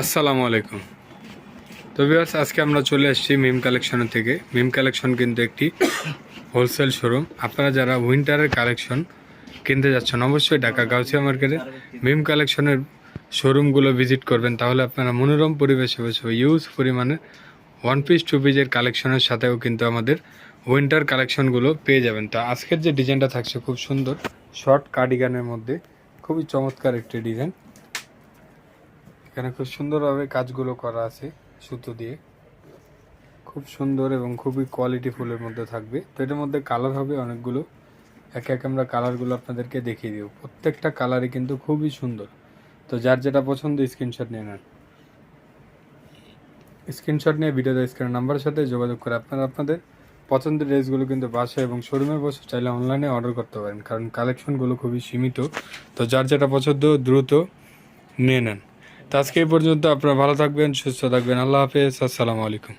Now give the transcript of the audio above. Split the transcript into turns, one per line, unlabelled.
আসসালামু আলাইকুম। তো ভিউয়ার্স আজকে আমরা চলে এসেছি মিম কালেকশনের থেকে। মিম কালেকশন কিন্তু একটি হোলসেল শোরুম আপনারা যারা উইন্টারের কালেকশন কিনতে যাচ্ছেন, অবশ্যই ঢাকা গাউসিয়া মার্কেটে মিম কালেকশনের শোরুমগুলো ভিজিট করবেন। তাহলে আপনারা মনোরম পরিবেশে বসে ইউজ পরিমাণে ওয়ান পিস টু পিসের কালেকশনের সাথেও কিন্তু আমাদের উইন্টার কালেকশনগুলো পেয়ে যাবেন। তো আজকের যে ডিজাইনটা থাকছে খুব সুন্দর শর্ট কার্ডিগানের মধ্যে। খুবই চমৎকার একটি ডিজাইন এখানে খুব সুন্দরভাবে কাজগুলো করা আছে সুতো দিয়ে। খুব সুন্দর এবং খুবই কোয়ালিটি ফুলের মধ্যে থাকবে। তো এটার মধ্যে কালার হবে অনেকগুলো। এক এক আমরা কালারগুলো আপনাদেরকে দেখিয়ে দিব। প্রত্যেকটা কালারই কিন্তু খুবই সুন্দর। তো যার যেটা পছন্দ স্ক্রিনশট নিয়ে নেন। স্ক্রিনশট নিয়ে ভিডিওতে স্ক্রিনের নাম্বারের সাথে যোগাযোগ করে আপনারা আপনাদের পছন্দের ড্রেসগুলো কিন্তু বাসায় এবং শোরুমে বসে চাইলে অনলাইনে অর্ডার করতে পারেন। কারণ কালেকশনগুলো খুবই সীমিত। তো যার যেটা পছন্দ, দ্রুত নিয়ে নেন। তো আজকে এই পর্যন্ত আপনারা ভালো থাকবেন সুস্থ থাকবেন। আল্লাহ হাফেজ আসসালামু আলাইকুম।